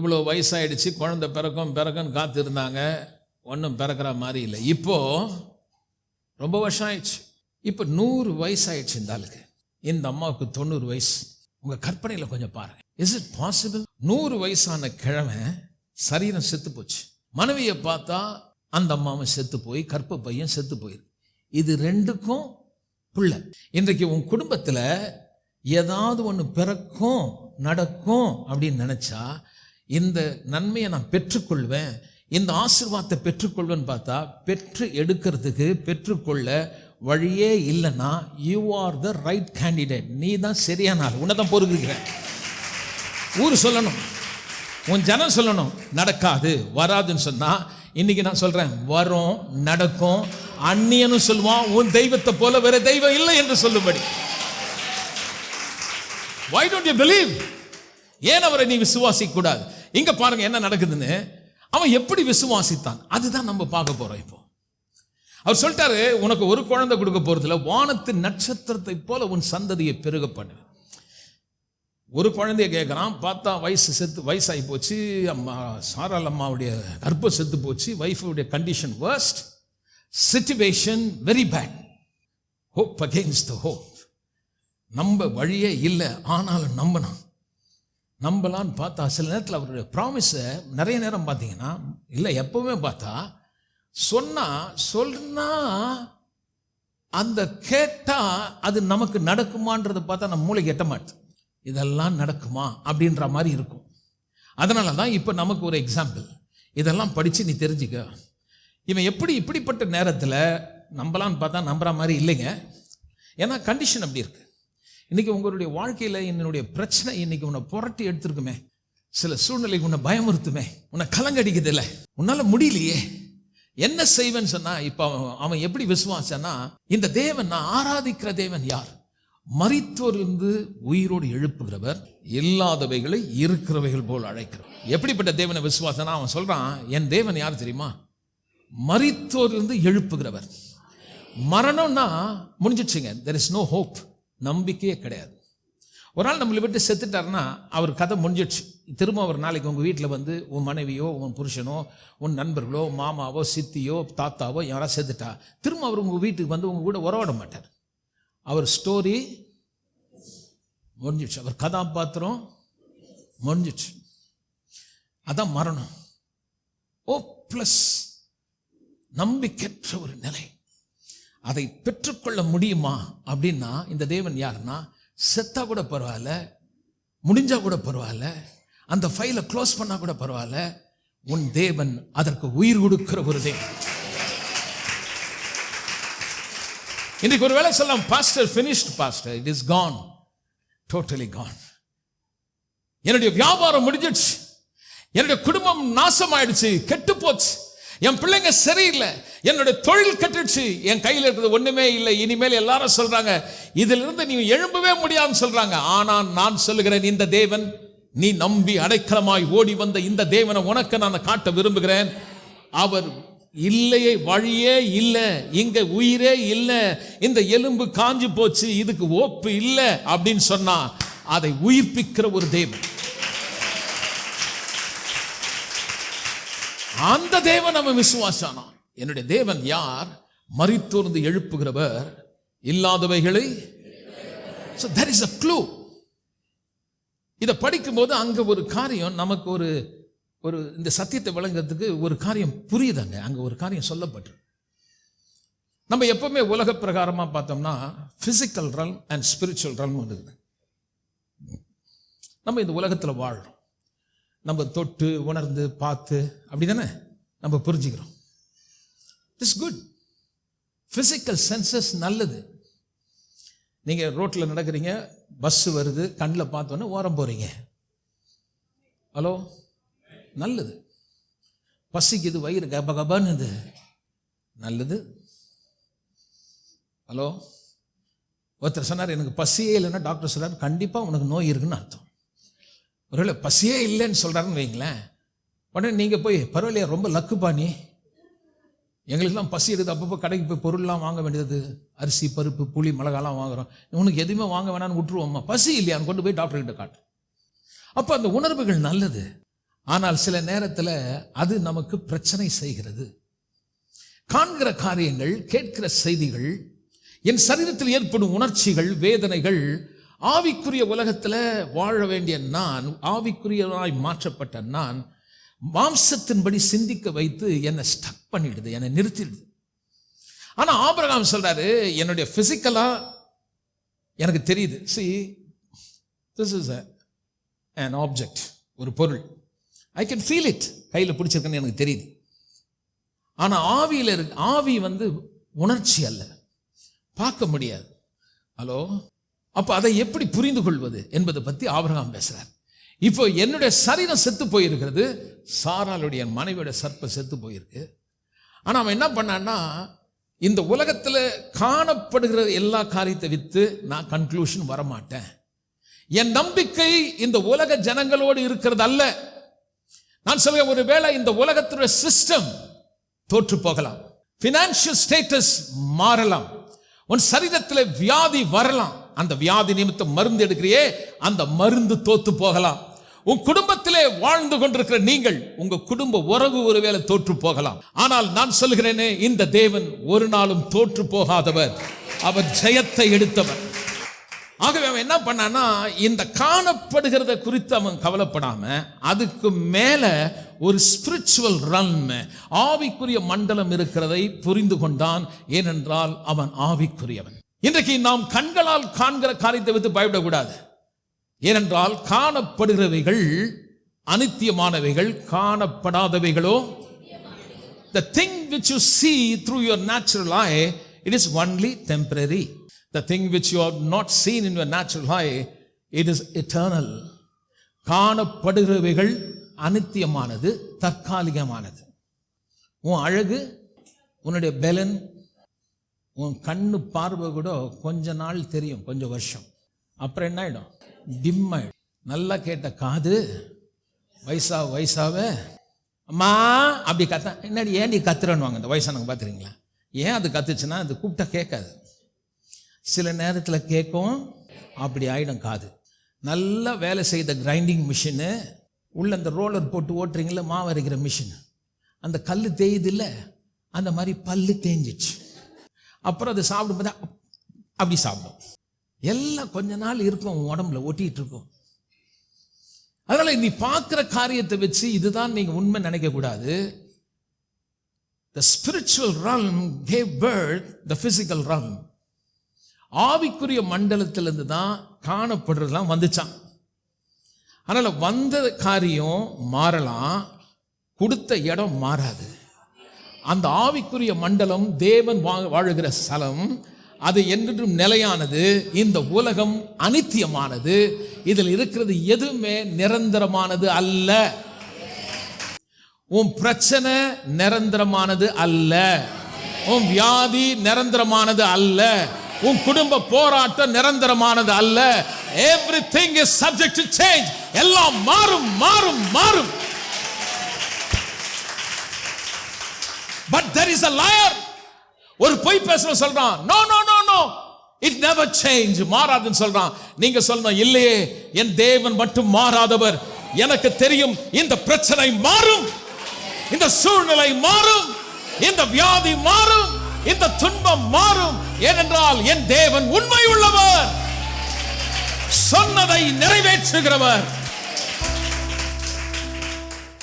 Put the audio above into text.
இவ்வளோ வயசாயிடுச்சு குழந்த பிறக்கும் பிறக்கும்னு காத்திருந்தாங்க. ஒன்றும் பிறக்கிற மாதிரி இல்லை. இப்போது ரொம்ப வருஷம் ஆயிடுச்சு. இப்போ நூறு வயசு ஆயிடுச்சு இந்த ஆளுக்கு. இந்த அம்மாவுக்கு தொண்ணூறு வயசு. உங்கள் கற்பனையில் கொஞ்சம் பாருங்க. இஸ் இட் பாசிபிள் நூறு வயசான கிழமை சரீரம் செத்து போச்சு. மனைவியை பார்த்தா அந்த அம்மாவும் செத்து போய் கற்ப பையன் செத்து போயிரு. இது ரெண்டுக்கும் புள்ள. இன்றைக்கு உன் குடும்பத்தில் ஏதாவது ஒன்று பிறக்கும் நடக்கும் அப்படின்னு நினச்சா இந்த நன்மையை நான் பெற்றுக்கொள்வேன் இந்த ஆசிர்வாதத்தை பெற்றுக்கொள்வேன்னு பார்த்தா பெற்று எடுக்கிறதுக்கு பெற்றுக்கொள்ள வழியே இல்லைன்னா you are the right candidate நீ தான் சரியான ஆள். உன்னை தான் பொறுக்கிறேன். ஊர் சொல்லணும். உன் ஜனம் சொல்லணும். நடக்காது வராதுன்னு சொன்னால் இன்னைக்கு நான் சொல்கிறேன் வரும் நடக்கும் அந்நியனும் சொல்லுவான் உன் தெய்வத்தை போல வேற தெய்வம் இல்லை என்று சொல்லும்படி. வை டோன்ட் யூ பிலீவ் ஏன் அவரை நீ விசுவாசிக்கூடாது இங்க பாருங்க என்ன நடக்குதுன்னு அவன் எப்படி விசுவாசித்தான்? அதுதான் நம்ம பார்க்க போறோம் இப்போ. அவர் சொல்லிட்டாரு உனக்கு ஒரு குழந்தை கொடுக்க போறதுல வானத்து நட்சத்திரத்தை போல உன் சந்ததியை பெருக பண்ணு. ஒரு குழந்தைய கேட்குறான் பார்த்தா வயசு செத்து வயசாகி போச்சு அம்மா சாரால் அம்மாவுடைய கர்ப்பம் செத்து போச்சு ஒய்ஃபுடைய condition worst situation very bad hope against the hope நம்ப வழியே இல்லை ஆனாலும் நம்பணும். நம்பலான்னு பார்த்தா சில நேரத்தில் அவருடைய ப்ராமிஸை நிறைய நேரம் பார்த்தீங்கன்னா இல்லை எப்போவுமே பார்த்தா சொன்னால் சொன்னால் அந்த கேட்டால் அது நமக்கு நடக்குமான்றதை பார்த்தா நம்ம மூளை எட்ட மாட்டேது. இதெல்லாம் நடக்குமா? அப்படின்ற மாதிரி இருக்கும். அதனால தான் இப்போ நமக்கு ஒரு எக்ஸாம்பிள் இதெல்லாம் படித்து நீ தெரிஞ்சுக்க. இவன் எப்படி இப்படிப்பட்ட நேரத்தில் நம்பலான்னு பார்த்தா நம்புற மாதிரி இல்லைங்க. ஏன்னா கண்டிஷன் அப்படி இருக்குது இன்னைக்கு உங்களுடைய வாழ்க்கையில் என்னுடைய பிரச்சனை இன்னைக்கு உன்னை புரட்டி எடுத்திருக்குமே. சில சூழ்நிலைக்கு உன்னை பயமுறுத்துமே. உன்னை கலங்கடிக்குது இல்லை முடியலையே. என்ன செய்வேன்னு சொன்னால் இப்போ அவன் அவன் எப்படி விசுவாசன்னா இந்த தேவன் நான் ஆராதிக்கிற தேவன் யார்? மரித்தோரிலிருந்து உயிரோடு எழுப்புகிறவர் இல்லாதவைகளை இருக்கிறவைகள் போல் அழைக்கிறவர். எப்படிப்பட்ட தேவனை விசுவாசனா அவன் சொல்றான் என் தேவன் யார் தெரியுமா? மரித்தோரிலிருந்து எழுப்புகிறவர். மரணம்னா முடிஞ்சிடுச்சுங்க. தெர் இஸ் நோ ஹோப் நம்பிக்கையே கிடையாது. ஒரு நாள் நம்மளை விட்டு செத்துட்டாருன்னா அவர் கதை முடிஞ்சிடுச்சு. திரும்ப அவர் நாளைக்கு உங்கள் வீட்டில் வந்து உன் மனைவியோ உன் புருஷனோ உன் நண்பர்களோ மாமாவோ சித்தியோ தாத்தாவோ யாராவது செத்துட்டா திரும்ப அவர் உங்கள் வீட்டுக்கு வந்து உங்கள் கூட உறவாட மாட்டார். அவர் ஸ்டோரி முடிஞ்சிடுச்சு. அவர் கதாபாத்திரம் முடிஞ்சிடுச்சு. அதான் மரணம். ஓ ப்ளஸ் நம்பிக்கையற்ற ஒரு நிலை. அதை பெற்றுக்கொள்ள முடியுமா அப்படின்னா இந்த தேவன் யாருன்னா செத்தா கூட பரவாயில்ல முடிஞ்சா கூட பரவாயில்ல அந்த ஃபைலை க்ளோஸ் பண்ணா கூட பரவாயில்ல உன் தேவன் அதற்கு உயிர் கொடுக்கிற ஒரு தேவன். இன்றைக்கு ஒரு வேலை சொல்லலாம் pastor finished pastor it is gone totally gone என்னுடைய வியாபாரம் முடிஞ்சிடுச்சு என்னுடைய குடும்பம் நாசமாயிடுச்சு கெட்டு போச்சு. என் பிள்ளைங்க சரியில்லை. என்னுடைய தொழில் கட்டுச்சு. என் கையில் இருக்கிறது ஒன்றுமே இல்லை. இனிமேல் எல்லாரும் சொல்கிறாங்க இதிலிருந்து நீ எழும்பவே முடியாதுன்னு சொல்கிறாங்க ஆனால் நான் சொல்லுகிறேன் இந்த தேவன் நீ நம்பி அடைக்கலமாய் ஓடி வந்த இந்த தேவனை உனக்கு நான் காட்ட விரும்புகிறேன். அவர் இல்லையே வழியே இல்லை. இங்க உயிரே இல்லை. இந்த எலும்பு காஞ்சு போச்சு. இதுக்கு ஓப்பு இல்லை. அப்படின்னு சொன்னா அதை உயிர்ப்பிக்கிற ஒரு தேவன். அந்த தேவன் நம்ம விசுவாசானா என்னுடைய தேவன் யார்? மறித்தோர்ந்து எழுப்புகிறவர் இல்லாதவைகளை? So there is a clue. இதை படிக்கும்போது அங்க ஒரு காரியம் நமக்கு ஒரு ஒரு இந்த சத்தியத்தை விளங்குறதுக்கு ஒரு காரியம் புரியுதாங்க? அங்க ஒரு காரியம் சொல்லப்பட்டு நம்ம எப்பவுமே உலக பிரகாரமா பார்த்தோம்னா physical realm and spiritual realm இருக்குது. நம்ம இந்த உலகத்தில் வாழ்றோம். நம்ம தொட்டு உணர்ந்து பார்த்து அப்படிதானே? நம்ம புரிஞ்சுக்கிறோம். இட்ஸ் குட் ஃபிசிக்கல் சென்சஸ் நல்லது. நீங்கள் ரோட்டில் நடக்கிறீங்க பஸ் வருது கண்ணில் பார்த்தோன்னே ஓரம் போகிறீங்க ஹலோ நல்லது. பசிக்குது வயிறு கப கபன்னு நல்லது. ஹலோ ஒருத்தர் சொன்னார் எனக்கு பசியே இல்லைன்னா டாக்டர் சொன்னார் கண்டிப்பாக உனக்கு நோய் இருக்குன்னு அர்த்தம். ஒருவேளை பசியே இல்லைன்னு சொல்கிறாருன்னு வைங்களேன். உடனே நீங்கள் போய் பரவாயில்லையா ரொம்ப லக்கு பாணி எங்களுக்கெல்லாம் பசி இருக்குது. அப்பப்போ கடைக்கு போய் பொருள்லாம் வாங்க வேண்டியது. அரிசி பருப்பு புளி மிளகாலாம் வாங்குறோம். உனக்கு எதுவுமே வாங்க வேணாம்னு விட்டுருவோம்மா. பசி இல்லையான்னு கொண்டு போய் டாக்டர் கிட்ட காட்டு. அப்போ அந்த உணர்வுகள் நல்லது. ஆனால் சில நேரத்தில் அது நமக்கு பிரச்சனை செய்கிறது. காண்கிற காரியங்கள் கேட்கிற செய்திகள் என் சரீரத்தில் ஏற்படும் உணர்ச்சிகள் வேதனைகள் ஆவிக்குரிய உலகத்தில் வாழ வேண்டிய நான் ஆவிக்குரியவனாய் மாற்றப்பட்ட நான் மாம்சத்தின்படி சிந்திக்க வைத்து என்னை ஸ்டக் பண்ணிடுது என்னை நிறுத்திடுது. ஆனால் ஆபரகாம் சொல்கிறாரு என்னுடைய ஃபிசிக்கலாக எனக்கு தெரியுது. See this is an object ஒரு பொருள். ஐ கேன் ஃபீல் இட் கையில் பிடிச்சிருக்கேன்னு எனக்கு தெரியுது. ஆனால் ஆவியில் இருக்கு ஆவி வந்து உணர்ச்சி அல்ல. பார்க்க முடியாது. ஹலோ அப்போ அதை எப்படி புரிந்து கொள்வது என்பதை பற்றி ஆபிரகாம் பேசுகிறார் இப்போ என்னுடைய சரீரம் செத்து போயிருக்கிறது சாராளுடைய மனைவியோட சர்ப்ப செத்து போயிருக்கு. ஆனால் அவன் என்ன பண்ணான்னா இந்த உலகத்தில் காணப்படுகிற எல்லா காரியத்தை விற்று நான் கன்க்ளூஷன் வரமாட்டேன். என் நம்பிக்கை இந்த உலக ஜனங்களோடு இருக்கிறது அல்ல. நான் சொல்றேன் ஒருவேளை இந்த உலகத்தினுடைய சிஸ்டம் தோற்று போகலாம். பினான்சியல் ஸ்டேட்டஸ் மாறலாம். உன் சரீரத்தில் வியாதி வரலாம். அந்த வியாதி நிமித்தம் மருந்து எடுக்கிறியே அந்த மருந்து தோத்து போகலாம். உன் குடும்பத்திலே வாழ்ந்து கொண்டிருக்கிற நீங்கள் உங்க குடும்ப உறவு ஒருவேளை தோற்று போகலாம். ஆனால் நான் சொல்கிறேனே இந்த தேவன் ஒரு நாளும் தோற்று போகாதவர். அவர் ஜெயத்தை எடுத்தவர். ஆகவே அவன் என்ன பண்ணான்னா இந்த காணப்படுகிறத குறித்து அவன் கவலைப்படாம அதுக்கு மேல ஒரு ஸ்பிரிச்சுவல் ரன் ஆவிக்குரிய மண்டலம் இருக்கிறதை புரிந்து கொண்டான். ஏனென்றால் அவன் ஆவிக்குரியவன். இன்றைக்கு நாம் கண்களால் காண்கிற காரியத்தை வைத்து பயப்படக்கூடாது ஏனென்றால் காணப்படுகிறவைகள் அனித்தியமானவைகள் காணப்படாதவைகளோ the thing which you see through your natural eye it is only temporary the thing which you have not seen in your natural eye it is eternal காணப்படுகிறவைகள் அனித்தியமானது தற்காலிகமானது உன் அழகு உன்னுடைய பெலன் உன் கண்ணு பார்வை கூட கொஞ்ச நாள் தெரியும் கொஞ்சம் வருஷம். அப்புறம் என்ன ஆகிடும் டிம் ஆகிடும் நல்லா கேட்ட காது வயசா வயசாவ அம்மா! அப்படி கத்த என்னடி ஏன் நீ கத்துறன்னுவாங்க இந்த வயசானவங்க பார்த்துறீங்களா ஏன் அது கத்துச்சுன்னா அது கூப்பிட்டா கேட்காது. சில நேரத்தில் கேட்கும் அப்படி ஆகிடும் காது. நல்லா வேலை செய்த கிரைண்டிங் மிஷினு உள்ள அந்த ரோலர் போட்டு ஓட்டுறீங்களா மாவு அரைக்கிற மிஷின் அந்த கல் தேயுது இல்லை அந்த மாதிரி பல்லு தேஞ்சிச்சு. அப்புறம் அது சாப்பிடும்போது அப்- அப்படி சாப்பிடும். எல்லாம் கொஞ்ச நாள் இருக்கும் உன் உடம்புல ஒட்டிகிட்டு இருக்கும். அதனால நீ பார்க்குற காரியத்தை வச்சு இதுதான் நீங்கள் உண்மை நினைக்கக்கூடாது. The spiritual realm gave birth the physical realm ஆவிக்குரிய மண்டலத்திலிருந்து தான் காணப்படுறதுலாம் வந்துச்சான். அதனால் வந்த காரியம் மாறலாம் கொடுத்த இடம் மாறாது. அந்த ஆவிக்குரிய மண்டலம் தேவன் வா- வாழுகிற ஸ்தலம் அது என்றென்றும் நிலையானது இந்த உலகம் அனித்தியமானது இதில் இருக்கிறது எதுவுமே நிரந்தரமானது அல்ல. உன் பிரச்சனை நிரந்தரமானது அல்ல. உன் வியாதி நிரந்தரமானது அல்ல. உன் குடும்ப போராட்டம் நிரந்தரமானது அல்ல. Everything is subject to change எல்லாம் மாறும் மாறும் மாறும். But there is a liar ஒரு பொய் பேசுற சொல்றான் no no no no it never change மாறாதுன்னு சொல்றான். நீங்க சொல்லணும் இல்லையே என் தேவன் மட்டும் மாறாதவர். எனக்கு தெரியும் இந்த பிரச்சனை மாறும். இந்த சூழ்நிலை மாறும். இந்த வியாதி மாறும். இந்த துன்பம் மாறும். ஏனென்றால் என் தேவன் உண்மை உள்ளவர் சொன்னதை நிறைவேற்றுகிறவர்.